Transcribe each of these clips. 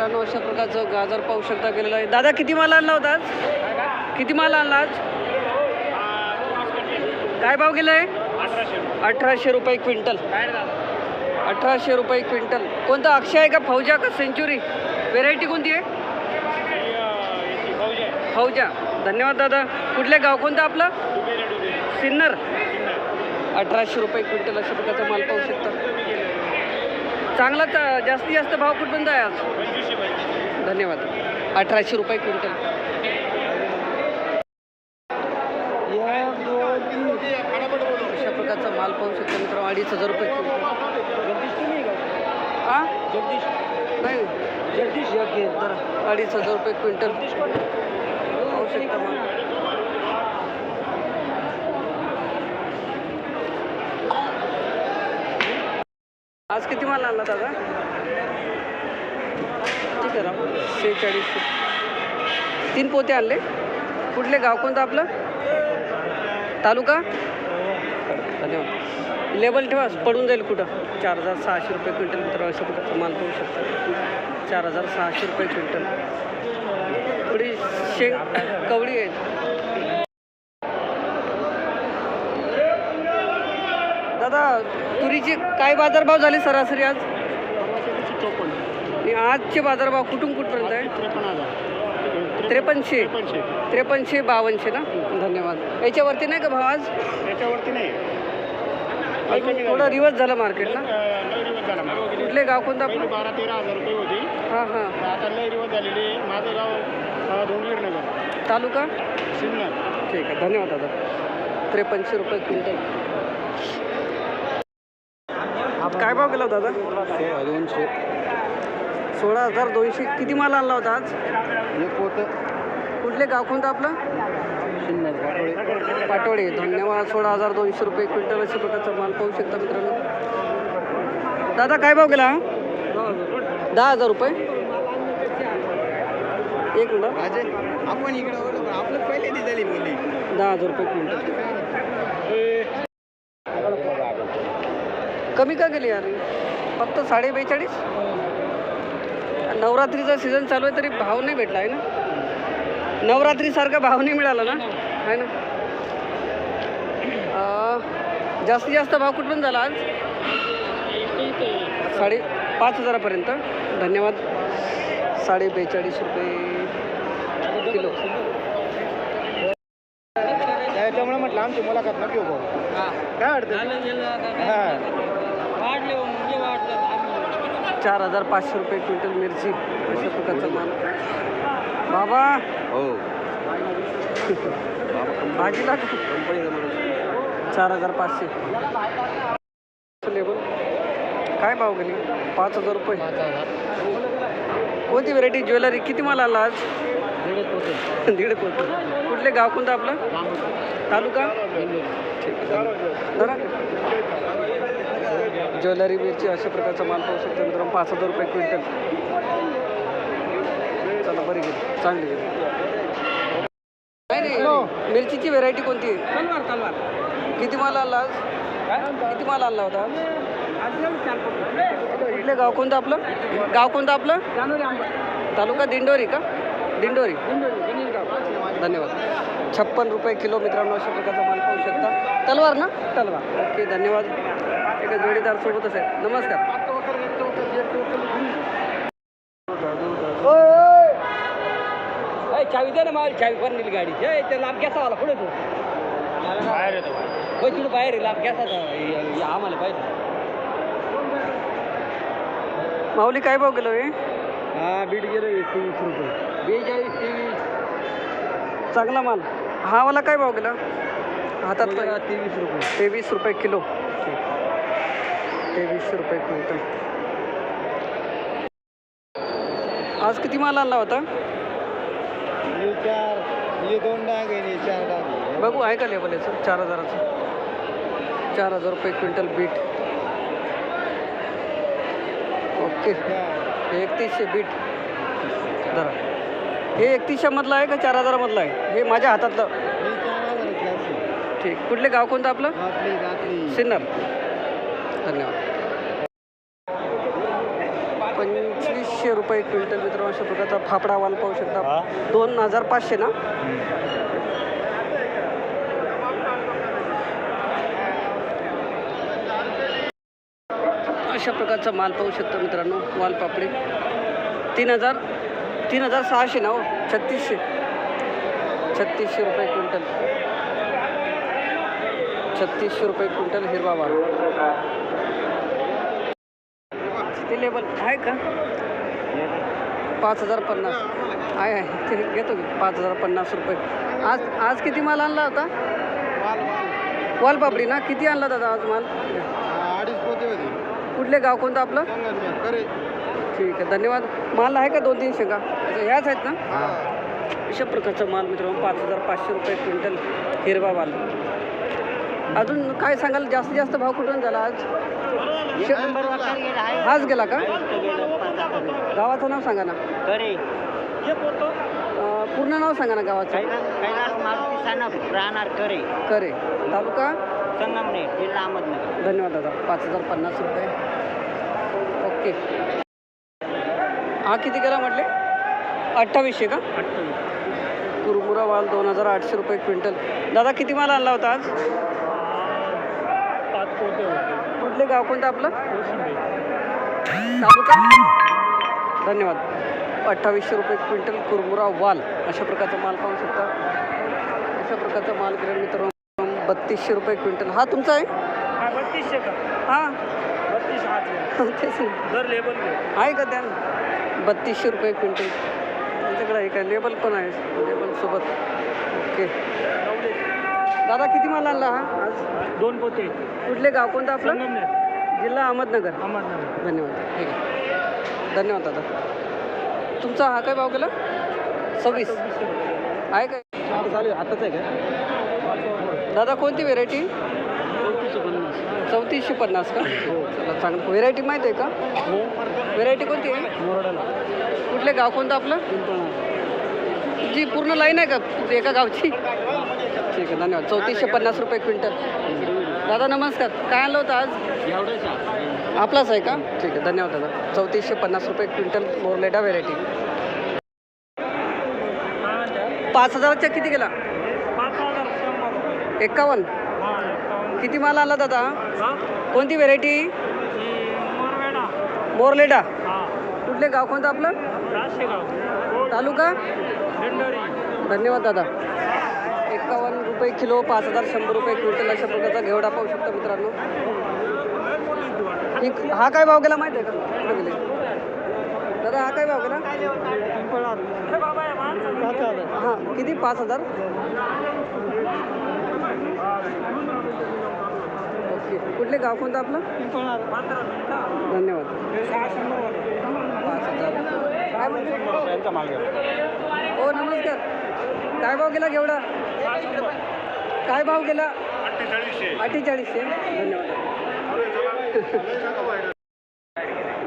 मित्रांनो अशा प्रकारचं गाजर पाहू शकता गेलेलं आहे. दादा किती माल आणला होता आज? किती माल आणला आज? काय भाव गेला आहे अठराशे रुपये क्विंटल. अठराशे रुपये क्विंटल. कोणता अक्षय आहे का फौजा का सेंचुरी? व्हेरायटी कोणती आहे? फौजा. धन्यवाद दादा. कुठले गाव कोणतं आपलं? सिन्नर. अठराशे रुपये क्विंटल अशा प्रकारचा माल पाहू शकता. चांगलाच जास्तीत जास्त भाव कुठपर्यंत आहे आज? धन्यवाद. अठराशे रुपये क्विंटल. अशा प्रकारचा माल पाहू शकतो मित्र अडीच हजार रुपये क्विंटल. नाही जगदीश. अडीच हजार रुपये क्विंटल. पाहू शकता आज किती माल आणला दादा? ठीक आहे राव. शेहेचाळीस. तीन पोते आणले. कुठले? गाव कोणतं आपलं? तालुका? धन्यवाद. लेबल ठेवा पडून जाईल कुठं? चार हजार सहाशे रुपये क्विंटल मित्र अशा प्रकारचा माल पडू शकता. चार हजार सहाशे रुपये क्विंटल. थोडी शेंग कवडी आहे. दादा तुरीची काय बाजारभाव झाले सरासरी आज? आणि आजचे बाजारभाव कुठून कुठपर्यंत आहे? त्रेपन्नशे. त्रेपन्नशे बावनशे ना? धन्यवाद. याच्यावरती नाही का भाव आज? याच्यावरती नाही. अजून थोडं रिवर्स झालं मार्केट ना. कुठले गाव कोणतं? आपलं बारा तेरा हजार रुपये होती. हां हां. आता लय रिवर्स झालेली. माझं गाव अं, डोंगरीर नगर तालुका? सिन्नर. ठीक आहे. धन्यवाद दादा. त्रेपन्नशे रुपये क्विंटल. काय भाव गेला होता दादा दोनशे सोळा हजार दोनशे. किती माल आणला होता आज? एक कुठले गाव कोणतं आपलं? पाटोळे. धन्यवाद. सोळा हजार दोनशे रुपये क्विंटल अशा प्रकारचा माल पाहू शकता मित्रांनो. दादा काय भाव गेला दहा हजार रुपये. एक मिनिट आपण इकडे आपलं पहिले झाली दहा हजार रुपये क्विंटल. कमी का गेली यार फक्त साडे बेचाळीस नवरात्रीचा सीझन चालू आहे तरी भाव नाही भेटला आहे ना? नवरात्रीसारखा भाव नाही मिळाला ना? आहे ना? अं, जास्तीत जास्त भाव कुठून झाला आज? साडे पाच हजारापर्यंत. धन्यवाद. साडे बेचाळीस रुपये किलो. त्याच्यामुळे म्हटलं आमची मुलाखत नको घेऊ भाऊ काय अडचण हा. चार हजार पाचशे रुपये क्विंटल मिरची अशा प्रकारचा माल. बाबा. हो. भाजीला चार हजार पाचशे. लेबल. काय भाव गेली? पाच हजार रुपये. कोणती व्हरायटी ज्वेलरी? किती माल आला आज? दीड कोटी. कुठले? गाव कोणतं आपलं तालुका? ठीक आहे. ज्वेलरी मिरची अशा प्रकारचा माल पाहू शकतो मित्रांनो. पाच हजार रुपये क्विंटल. चला बरी गेली. चांगली गेली. मिरचीची व्हेरायटी कोणती? आहे तलवार तलवार किती माल आज? किती माल आणला होता कुठले गाव कोणतं आपलं? गाव कोणतं आपलं? तालुका दिंडोरी का? दिंडोरी. धन्यवाद. छप्पन रुपये किलो मित्रांनो अशा प्रकारचा माल पाहू शकता. तलवार ना? तलवार. ओके धन्यवाद. एका जोडीदार सोबतच आहे नमस्कार. चावी दे ना मला चावी पण नेली गाडी ते लाभ घ्यासा वाला पुढे तू. बाहेर येतो. होय तिकडे बाहेर आहे, लाभ घ्यासा आम्हाला पाहिजे. माऊली काय भाव गेलो हे हा बीट गेलो तेवीस रुपये. बेचाळीस तेवीस. चांगला माल. हा वाला काय भाव गेला? हातात तेवीस रुपये. तेवीस रुपये किलो. तेवीस रुपये क्विंटल. आज किती माल आणला होता? चार हे दोन डाग आहे चार डाग बघू आहे का लेबल याचं? चार हजाराचं. चार हजार रुपये क्विंटल बीट. ओके. एकतीसशे बीट. जरा हे एकतीसशे मधलं आहे का चार हजारामधलं आहे? हे माझ्या हातातलं. ठीक. कुठले गाव कोणतं आपलं. सिन्नर. धन्यवाद. पंचवीसशे रुपये क्विंटल मित्रांनो अशा प्रकारचा फाफडा वाल पाहू शकता. दोन हजार पाचशे ना? अशा प्रकारचा माल पाहू शकता मित्रांनो वाल पापडी. तीन हजार तीन हजार सहाशे ना हो? छत्तीसशे. छत्तीसशे रुपये क्विंटल. छत्तीसशे रुपये क्विंटल हिरवा वाल. ते लेबल आहे का? पाच हजार पन्नास. आहे आहे. ते घेतो की पाच हजार पन्नास रुपये. आज आज किती माल आणला होता? वाल पापडी ना? किती आणला दादा आज माल? अडीच पोते होते कुठले गाव कोणतं आपलं? ठीक आहे धन्यवाद. माल आहे का दोन तीनशे का? अच्छा ह्याच आहेत ना? अशा प्रकारचा माल मित्रांनो पाच हजार पाचशे रुपये क्विंटल हिरवा माल अजून काय सांगाल? जास्तीत जास्त भाव कुठून झाला आज? हाच गेला का? गावाचं नाव सांगा ना. अं, पूर्ण नाव सांगा ना गावाचं. कैलास मारुती सानप राहणार करे करे तालुका? संगमनेर जिल्हा अहमदनगर. धन्यवाद दादा. पाच हजार पन्नास रुपये. ओके. हा किती गेला म्हटले? अठ्ठावीसशे का? कुरमुरा माल दोन हजार आठशे रुपये क्विंटल. दादा किती माल आणला होता आज? कुठले गाव कोणतं आपलं? तालुका? धन्यवाद. अठ्ठावीसशे रुपये क्विंटल कुरमुरा वाल. अशा प्रकारचा माल पाहू शकता. अशा प्रकारचा माल किरण मित्रांनो बत्तीसशे रुपये क्विंटल. हा तुमचा आहे? हा बत्तीसशे का? हां. आहे का त्या बत्तीसशे रुपये क्विंटल. त्यांच्याकडे आहे का? लेबल पण आहे. लेबल सोबत. ओके. दादा किती माल आणला हा? आज दोन पोते. कुठले गाव? कोणतं आपलं? संगमनेर. जिल्हा अहमदनगर. अहमदनगर. धन्यवाद. ठीक आहे. धन्यवाद दादा. तुमचा हा काय भाव केला? सव्वीस. आहे काय? चालेल आताच आहे का दादा कोणती व्हेरायटी चौतीसशे पन्नास का? चला चांगलं. व्हेरायटी माहीत आहे का? व्हेरायटी कोणती आहे? मोरडाला. कुठले गाव? कोणतं आपलं? जी पूर्ण लाईन आहे का एका गावची? ठीक आहे धन्यवाद. चौतीसशे पन्नास रुपये क्विंटल. दादा नमस्कार. काय आणलं होतं आज? आपलाच आहे का? ठीक आहे. धन्यवाद दादा. चौतीसशे पन्नास रुपये क्विंटल बोरलेटा व्हेरायटी पाच हजाराच्या किती गेला? एक्कावन्न किती माल आला दादा? कोणती व्हेरायटी बोरलेटा कुठले गाव कोणतं आपलं? तालुका? धन्यवाद दादा. रुपये किलो पाच हजार शंभर रुपये क्विंटल अशा प्रकारचा घेवडा पाहू शकता मित्रांनो. ही- हा काय भाव गेला माहिती आहे का? गेले दादा हा काय भाव गेला? हां किती? पाच हजार? ओके. कुठले गाव कोणतं आपलं? धन्यवाद. पाच हजार. हो नमस्कार. काय भाव गेला घेवडा काय भाव गेला? अठ्ठेचाळीसशे. धन्यवाद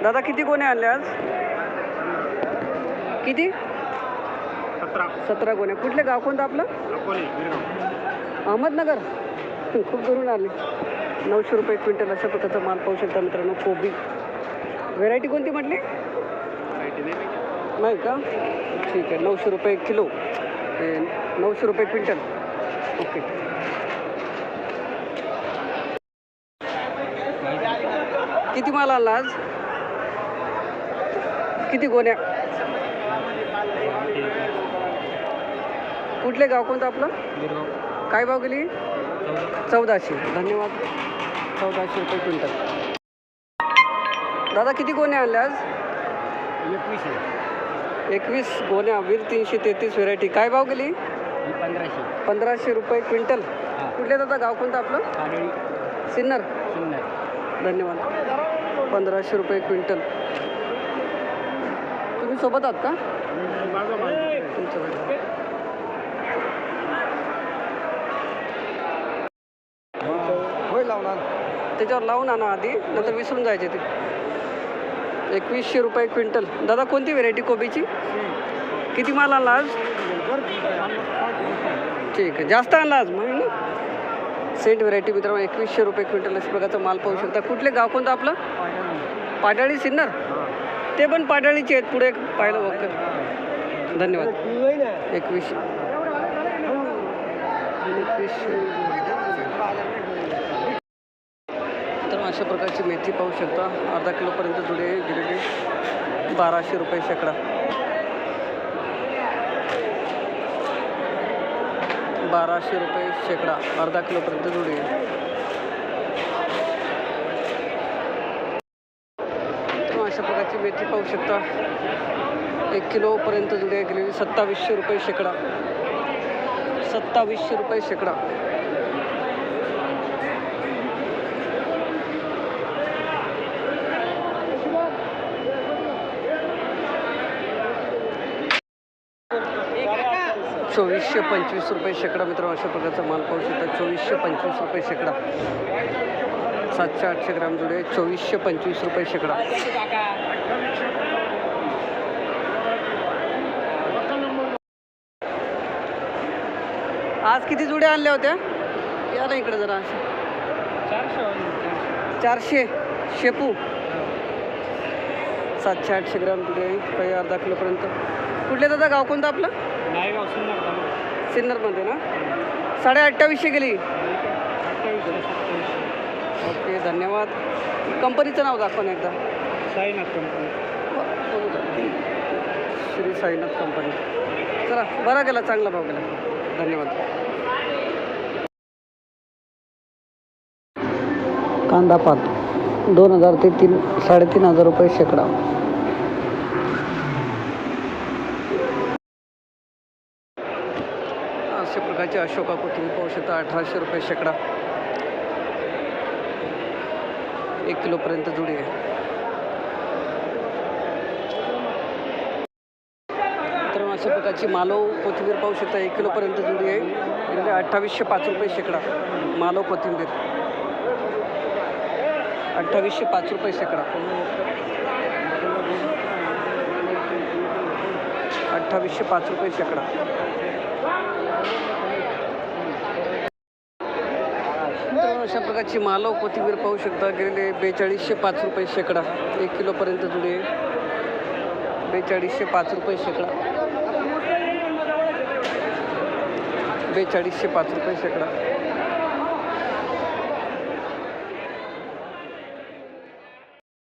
दादा किती कोणे आणले आज? किती? सतरा. कोण्या कुठले गाव कोणतं आपलं? अहमदनगर. खूप दुरून आले. नऊशे रुपये क्विंटल अशा प्रकारचा माल पाहू शकता मित्रांनो कोबी. व्हेरायटी कोणती म्हटली? नाही का? ठीक आहे नऊशे रुपये किलो. नऊशे रुपये क्विंटल. ओके. किती माल आला आज? किती गोण्या? कुठले गाव कोणतं आपलं? काय भाव गेली? चौदाशे. धन्यवाद. चौदाशे रुपये क्विंटल. दादा किती गोण्या आणल्या आज? एकवीसशे. एकवीस गोण्या वीर तीनशे तेहतीस व्हेरायटी काय भाव गेली? पंधराशे. पंधराशे रुपये क्विंटल. कुठले दादा? गाव कोणतं आपलं? सिन्नर. शून्य धन्यवाद. पंधराशे रुपये क्विंटल. तुम्ही सोबत आहात का? होय लावणार. त्याच्यावर लावून आणा आधी नंतर विसरून जायचे ते. एकवीसशे रुपये क्विंटल. दादा कोणती व्हेरायटी कोबीची? किती माल आणला आज? ठीक आहे. जास्त आणला आज मग ना सेंट व्हेरायटी मित्रांनो एकवीसशे रुपये क्विंटल अशा प्रकारचा माल पाहू शकता. कुठले गाव कोणतं आपलं? पाडाळी सिन्नर? ते पण पाडाळीचे आहेत पुढे. पाहिलं बघ धन्यवाद. एकवीसशे. एकवीसशे तर अशा प्रकारची मेथी पाहू शकता. अर्धा किलोपर्यंत जुडे गेलेली बाराशे रुपये शेकडा. बाराशे रुपये शेकडा अर्धा किलोपर्यंत जुडे. अशा प्रकारची मेथी पाहू शकता. एक किलोपर्यंत जुडे गेलेली सत्तावीसशे रुपये शेकडा. सत्तावीसशे रुपये शेकडा. चोवीसशे पंचवीस रुपये शेकडा मित्र अशा प्रकारचा माल पाहू शकता. चोवीसशे पंचवीस रुपये शेकडा. सातशे आठशे ग्राम जुडे चोवीसशे पंचवीस रुपये शेकडा. आज किती जुड्या आणल्या होत्या? या ना इकडे जरा चारशे. शेपू. सातशे आठशे ग्राम जुडे काही अर्धा किलोपर्यंत. कुठले दादा गाव कोणतं आपलं? नायगाव सुंदर सिन्नरमध्ये ना? साडे अठ्ठावीसशे गेली. ओके धन्यवाद. कंपनीचं नाव दाखवा ना एकदा. साईनाथ कंपनी. श्री साईनाथ कंपनी. चला बरा गेला चांगला भाव गेला. धन्यवाद. कांदा पात दोन हजार ते तीन साडेतीन हजार रुपये शेकडा. अशा अशोका कोथिंबीर पाहू शकता? अठराशे रुपये शेकडा. एक किलोपर्यंत जुडी आहे. तर अशा प्रकारची मालव कोथिंबीर पाहू शकता. एक किलोपर्यंत जुडी आहे. म्हणजे अठ्ठावीसशे पाच रुपये शेकडा. मालव कोथिंबीर. अठ्ठावीसशे पाच रुपये शेकडा. अठ्ठावीसशे पाच रुपये शेकडा तर अशा प्रकारची मालव कोथिंबीर पाहू शकता. गेलेले बेचाळीसशे पाच रुपये शेकडा. एक किलोपर्यंत जुडे बेचाळीसशे पाच रुपये शेकडा. बेचाळीसशे पाच रुपये शेकडा.